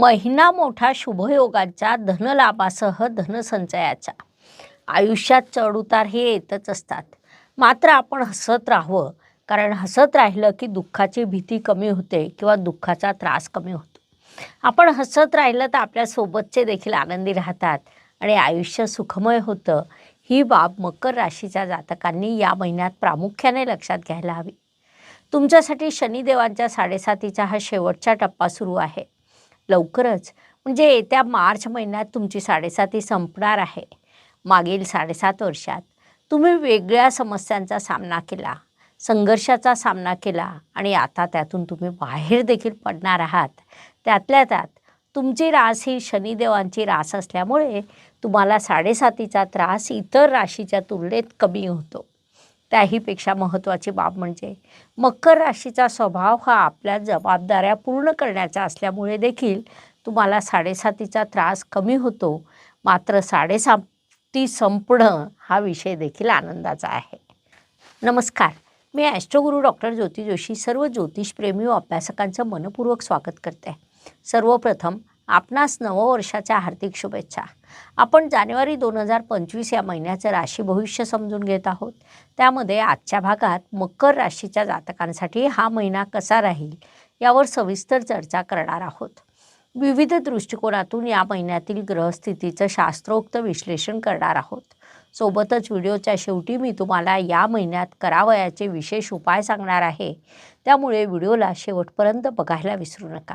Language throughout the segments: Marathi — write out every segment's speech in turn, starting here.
महिना मोठा शुभयोगाच्या धनलाभासह धनसंचयाचा. आयुष्यात चढउतार हे येतच असतात. मात्र आपण हसत राहावं कारण हसत राहिलं की दुःखाची भीती कमी होते किंवा दुःखाचा त्रास कमी होतो. आपण हसत राहिलं तर आपल्यासोबतचे देखील आनंदी राहतात आणि आयुष्य सुखमय होतं. ही बाब मकर राशीच्या जातकांनी या महिन्यात प्रामुख्याने लक्षात घ्यायला हवी. तुमच्यासाठी शनिदेवांच्या साडेसातीचा हा शेवटचा टप्पा सुरू आहे. लवकरच. म्हणजे येत्या मार्च महिन्यात तुमची साडेसाती संपणार आहे. मागील साडेसात वर्षात तुम्ही वेगळ्या समस्यांचा सामना केला संघर्षाचा सामना केला आणि आता त्यातून तुम्ही बाहेर देखील पडणार आहात. त्यातल्या त्यात तुमची रास ही शनिदेवांची रास असल्यामुळे तुम्हाला साडेसातीचा त्रास इतर राशीच्या तुलनेत कमी होतो. त्याहीपेक्षा महत्त्वाची बाब म्हणजे मकर राशीचा स्वभाव हा आपल्या जबाबदाऱ्या पूर्ण करण्याचा असल्यामुळे देखील तुम्हाला साडेसातीचा त्रास कमी होतो. मात्र साडेसाती संपणं हा विषय देखील आनंदाचा आहे. नमस्कार. मी ॲस्ट्रोगुरू डॉक्टर ज्योती जोशी सर्व ज्योतिषप्रेमी व अभ्यासकांचं मनपूर्वक स्वागत करते. सर्वप्रथम आपणास नववर्षाच्या हार्दिक शुभेच्छा. आपण जानेवारी दोन हजार पंचवीस या महिन्याचं राशी भविष्य समजून घेत आहोत. त्यामध्ये आजच्या भागात मकर राशीच्या जातकांसाठी हा महिना कसा राहील यावर सविस्तर चर्चा करणार आहोत. विविध दृष्टिकोनातून या महिन्यातील ग्रहस्थितीचं शास्त्रोक्त विश्लेषण करणार आहोत. सोबतच व्हिडिओच्या शेवटी मी तुम्हाला या महिन्यात करावयाचे विशेष उपाय सांगणार आहे. त्यामुळे व्हिडिओला शेवटपर्यंत बघायला विसरू नका.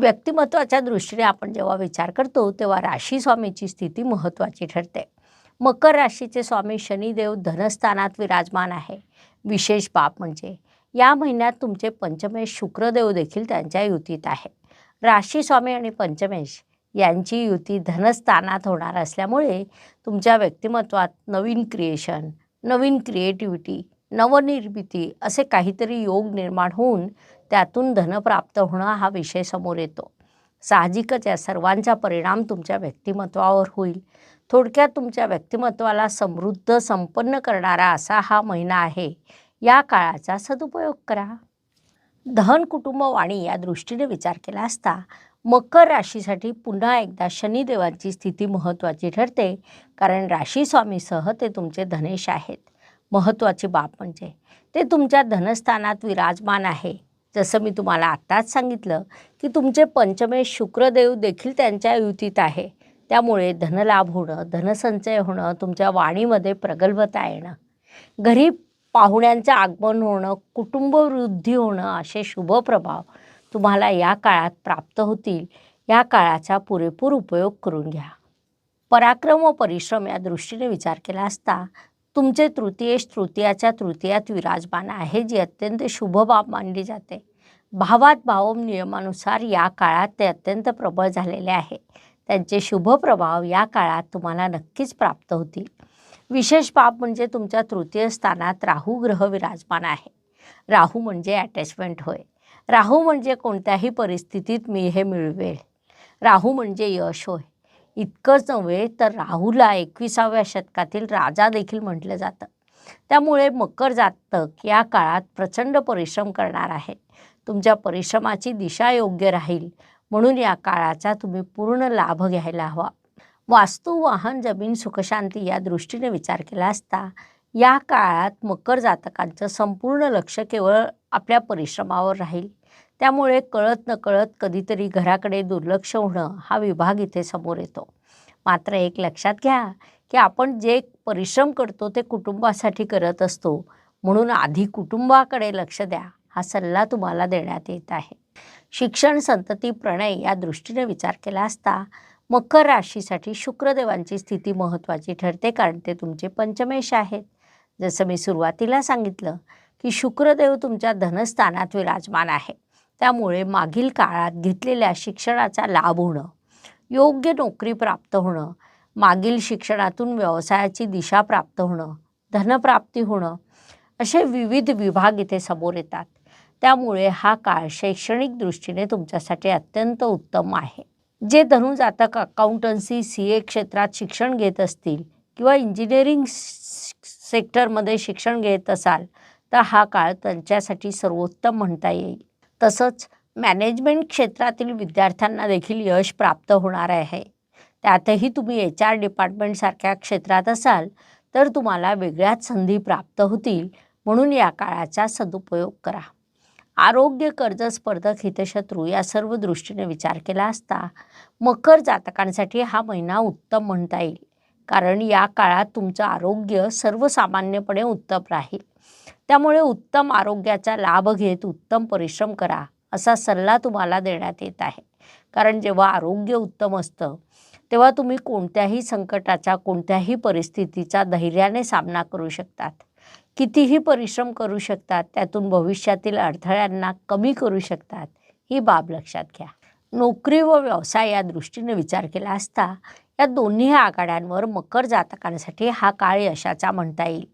व्यक्तिमत्वाच्या दृष्टीने आपण जेव्हा विचार करतो तेव्हा राशी स्वामीची स्थिती महत्त्वाची ठरते. मकर राशीचे स्वामी शनिदेव धनस्थानात विराजमान आहे. विशेष बाब म्हणजे या महिन्यात तुमचे पंचमेश शुक्रदेव देखील त्यांच्या युतीत आहे. राशी स्वामी आणि पंचमेश यांची युती धनस्थानात होणार असल्यामुळे तुमच्या व्यक्तिमत्वात नवीन क्रिएशन नवीन क्रिएटिव्हिटी नवनिर्मिती असे काहीतरी योग निर्माण होऊन त्यातून धन प्राप्त होणं हा विषय समोर येतो. साहजिकच या सर्वांचा परिणाम तुमच्या व्यक्तिमत्वावर होईल. थोडक्यात तुमच्या व्यक्तिमत्वाला समृद्ध संपन्न करणारा असा हा महिना आहे. या काळाचा सदुपयोग करा. धन कुटुंब वाणी या दृष्टीने विचार केला असता मकर राशीसाठी पुन्हा एकदा शनिदेवांची स्थिती महत्त्वाची ठरते कारण राशी स्वामीसह ते तुमचे धनेश आहेत. महत्त्वाची बाब म्हणजे ते तुमच्या धनस्थानात विराजमान आहे. जसं मी तुम्हाला आत्ताच सांगितलं की तुमचे पंचमेश शुक्रदेव देखील त्यांच्या युतीत आहे. त्यामुळे धनलाभ होणं धनसंचय होणं तुमच्या वाणीमध्ये प्रगल्भता येणं घरी पाहुण्यांचं आगमन होणं कुटुंबवृद्धी होणं असे शुभ प्रभाव तुम्हाला या काळात प्राप्त होतील. या काळाचा पुरेपूर उपयोग करून घ्या. पराक्रम व परिश्रम या दृष्टीने विचार केला असता तुमचे तृतीयेश तृतीयाच्या तृतीयात विराजमान आहे जी अत्यंत शुभ बाब मानली जाते. भावात भावम नियमानुसार या काळात ते अत्यंत प्रबळ झालेले आहे. त्यांचे शुभ प्रभाव या काळात तुम्हाला नक्कीच प्राप्त होतील. विशेष बाब म्हणजे तुमच्या तृतीय स्थानात राहू ग्रह विराजमान आहे. राहू म्हणजे अटॅचमेंट होय. राहू म्हणजे कोणत्याही परिस्थितीत मी हे मिळवेल. राहू म्हणजे यश होय. इतकंच नव्हे तर राहूला एकविसाव्या शतकातील राजा देखील म्हटलं जातं. त्यामुळे मकर जातक या काळात प्रचंड परिश्रम करणार आहे. तुमच्या परिश्रमाची दिशा योग्य राहील. म्हणून या काळाचा तुम्ही पूर्ण लाभ घ्यायला हवा. वास्तू वाहन जमीन सुखशांती या दृष्टीने विचार केला असता या काळात मकर जातकांचं संपूर्ण लक्ष केवळ आपल्या परिश्रमावर राहील. त्यामुळे कळत नकळत कधीतरी घराकडे दुर्लक्ष होणं हा विभाग इथे समोर येतो. मात्र एक लक्षात घ्या की आपण जे परिश्रम करतो ते कुटुंबासाठी करत असतो. म्हणून आधी कुटुंबाकडे लक्ष द्या. हा सल्ला तुम्हाला देण्यात येत आहे. शिक्षण संतती प्रणय या दृष्टीने विचार केला असता मकर राशीसाठी शुक्रदेवांची स्थिती महत्त्वाची ठरते कारण ते तुमचे पंचमेश आहेत. जसं मी सुरुवातीला सांगितलं की शुक्रदेव तुमच्या धनस्थानात विराजमान आहे. त्यामुळे मागील काळात घेतलेल्या शिक्षणाचा लाभ होणं योग्य नोकरी प्राप्त होणं मागील शिक्षणातून व्यवसायाची दिशा प्राप्त होणं धनप्राप्ती होणं असे विविध विभाग इथे समोर येतात. त्यामुळे हा काळ शैक्षणिक दृष्टीने तुमच्यासाठी अत्यंत उत्तम आहे. जे धनुजातक अकाउंटन्सी सी ए क्षेत्रात शिक्षण घेत असतील किंवा इंजिनिअरिंग सेक्टरमध्ये शिक्षण घेत असाल तर हा काळ त्यांच्यासाठी सर्वोत्तम म्हणता येईल. तसंच मॅनेजमेंट क्षेत्रातील विद्यार्थ्यांना देखील यश प्राप्त होणार आहे. त्यातही तुम्ही एच आर डिपार्टमेंटसारख्या क्षेत्रात असाल तर तुम्हाला वेगळ्याच संधी प्राप्त होतील म्हणून या काळाचा सदुपयोग करा. आरोग्य कर्ज स्पर्धक हितशत्रू या सर्व दृष्टीने विचार केला असता मकर जातकांसाठी हा महिना उत्तम म्हणता येईल. कारण या काळात तुमचं आरोग्य सर्वसामान्यपणे उत्तम राहील. त्यामुळे उत्तम आरोग्याचा लाभ घेत उत्तम परिश्रम करा. असा सल्ला तुम्हाला देण्यात येत आहे. कारण जेव्हा आरोग्य उत्तम असतं तेव्हा तुम्ही कोणत्याही संकटाचा कोणत्याही परिस्थितीचा धैर्याने सामना करू शकतात. कितीही परिश्रम करू शकतात त्यातून भविष्यातील अडथळ्यांना कमी करू शकतात ही बाब लक्षात घ्या. नोकरी व व्यवसाय या दृष्टीने विचार केला असता या दोन्ही आघाड्यांवर मकर जातकांसाठी हा काळ यशाचा म्हणता येईल.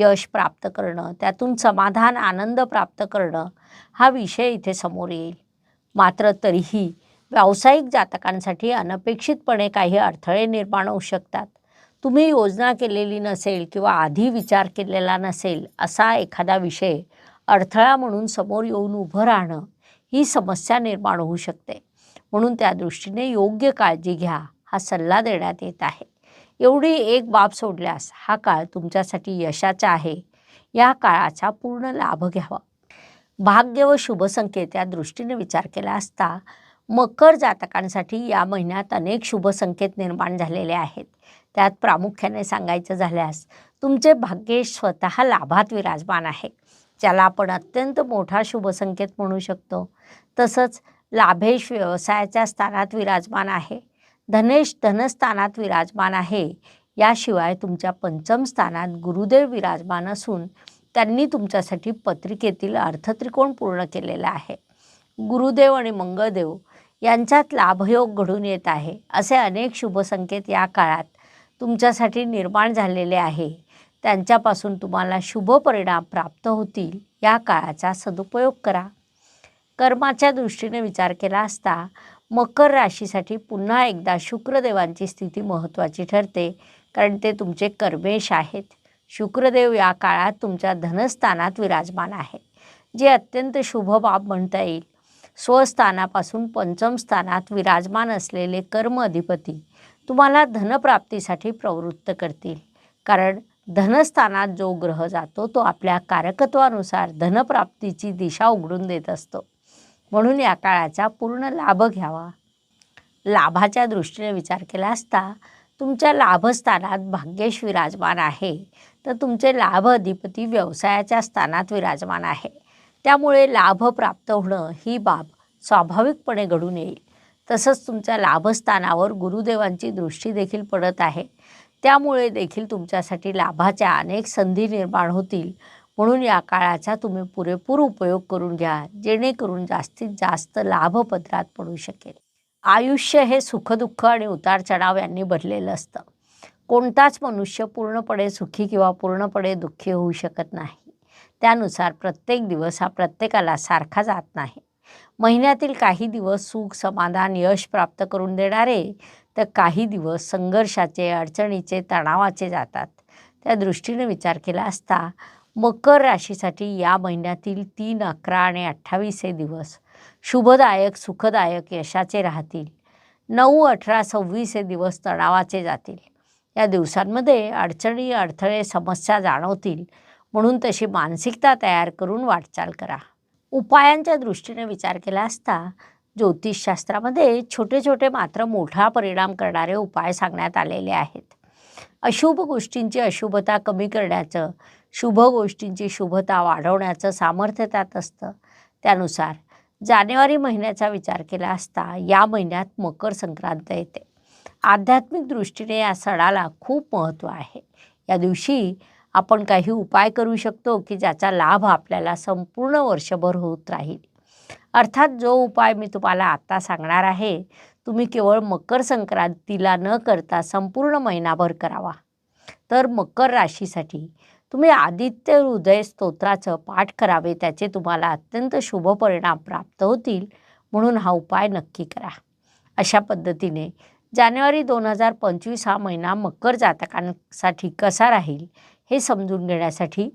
यश प्राप्त करणं त्यातून समाधान आनंद प्राप्त करणं हा विषय इथे समोर येईल. मात्र तरीही व्यावसायिक जातकांसाठी अनपेक्षितपणे काही अडथळे निर्माण होऊ शकतात. तुम्ही योजना केलेली नसेल किंवा आधी विचार केलेला नसेल असा एखादा विषय अडथळा म्हणून समोर येऊन उभं राहणं ही समस्या निर्माण होऊ शकते. म्हणून त्या दृष्टीने योग्य काळजी घ्या हा सल्ला देण्यात येत आहे. एवढी एक बाब सोडल्यास हा काळ तुमच्यासाठी यशाचा आहे. या काळाचा पूर्ण लाभ घ्यावा. भाग्य व शुभसंकेत या दृष्टीने विचार केला असता मकर जातकांसाठी या महिन्यात अनेक शुभसंकेत निर्माण झालेले आहेत. त्यात प्रामुख्याने सांगायचं झाल्यास तुमचे भाग्य स्वतः लाभात विराजमान आहे. ज्याला आपण अत्यंत मोठा शुभसंकेत म्हणू शकतो. तसंच लाभेश व्यवसायाच्या स्थानात विराजमान आहे. धनेश धनस्थानात विराजमान आहे. याशिवाय तुमच्या पंचम स्थानात गुरुदेव विराजमान असून त्यांनी तुमच्यासाठी पत्रिकेतील अर्थत्रिकोण पूर्ण केलेला आहे. गुरुदेव आणि मंगळदेव यांच्यात लाभयोग घडून येत आहे. असे अनेक शुभसंकेत या काळात तुमच्यासाठी निर्माण झालेले आहे. त्यांच्यापासून तुम्हाला शुभ परिणाम प्राप्त होतील या काळाचा सदुपयोग करा. कर्माच्या दृष्टीने विचार केला असता मकर राशीसाठी पुन्हा एकदा शुक्रदेवांची स्थिती महत्त्वाची ठरते कारण ते तुमचे कर्मेश आहेत. शुक्रदेव या काळात तुमच्या धनस्थानात विराजमान आहे जे अत्यंत शुभ बाब म्हणता येईल. स्वस्थानापासून पंचम स्थानात विराजमान असलेले कर्म अधिपती तुम्हाला धनप्राप्तीसाठी प्रवृत्त करतील कारण धनस्थानात जो ग्रह जातो तो आपल्या कारकत्वानुसार धनप्राप्तीची दिशा उघडून देत असतो. म्हणून या काळाचा पूर्ण लाभ घ्यावा. लाभाच्या दृष्टीने विचार केला असता तुमच्या लाभस्थानात भाग्येश विराजमान आहे. तर तुमचे लाभ अधिपती व्यवसायाच्या स्थानात विराजमान आहे. त्यामुळे लाभ प्राप्त होणं ही बाब स्वाभाविकपणे घडून येईल. तसंच तुमच्या लाभस्थानावर गुरुदेवांची दृष्टी देखील पडत आहे. त्यामुळे देखील तुमच्यासाठी लाभाच्या अनेक संधी निर्माण होतील. म्हणून या काळाचा तुम्ही पुरेपूर उपयोग करून घ्या जेणेकरून जास्तीत जास्त लाभपत्रात पडू शकेल. आयुष्य हे सुखदुःख आणि उतार चढाव यांनी भरलेलं असतं. कोणताच मनुष्य पूर्णपणे सुखी किंवा पूर्णपणे दुःखी होऊ शकत नाही. त्यानुसार प्रत्येक दिवस हा प्रत्येकाला सारखा जात नाही. महिन्यातील काही दिवस सुख समाधान यश प्राप्त करून देणारे तर काही दिवस संघर्षाचे अडचणीचे तणावाचे जातात. त्या दृष्टीने विचार केला असता मकर राशीसाठी या महिन्यातील तीन अकरा आणि अठ्ठावीस हे दिवस शुभदायक सुखदायक यशाचे राहतील. नऊ अठरा सव्वीस हे दिवस तणावाचे जातील. या दिवसांमध्ये अडचणी अडथळे समस्या जाणवतील. म्हणून तशी मानसिकता तयार करून वाटचाल करा. उपायांच्या दृष्टीने विचार केला असता ज्योतिषशास्त्रामध्ये छोटे छोटे मात्र मोठा परिणाम करणारे उपाय सांगण्यात आलेले आहेत. अशुभ गोष्टींची अशुभता कमी करण्याचं शुभ गोष्टींची शुभता वाढवण्याचं सामर्थ्य त्यात असतं. त्यानुसार जानेवारी महिन्याचा विचार केला असता या महिन्यात मकर संक्रांत येते. आध्यात्मिक दृष्टीने या सणाला खूप महत्त्व आहे. या दिवशी आपण काही उपाय करू शकतो की ज्याचा लाभ आपल्याला संपूर्ण वर्षभर होत राहील. अर्थात जो उपाय मी तुम्हाला आत्ता सांगणार आहे तुम्ही केवळ मकर संक्रांतीला न करता संपूर्ण महिनाभर करावा. तर मकर राशीसाठी तुम्ही आदित्य हृदय स्तोत्राचं पाठ करावे त्याचे तुम्हाला अत्यंत शुभ परिणाम प्राप्त होतील म्हणून हा उपाय नक्की करा. अशा पद्धतीने जानेवारी दोन हजार पंचवीस हा महिना मकर जातकांसाठी कसा राहील हे समजून घेण्यासाठी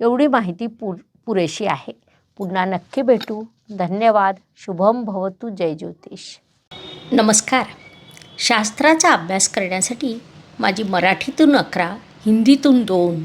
एवढी माहिती पुर पुरेशी आहे. पुन्हा नक्की भेटू. धन्यवाद. शुभम भवतु. जय ज्योतिष. नमस्कार. शास्त्राचा अभ्यास करण्यासाठी माझी मराठीतून अकरा हिंदीतून दोन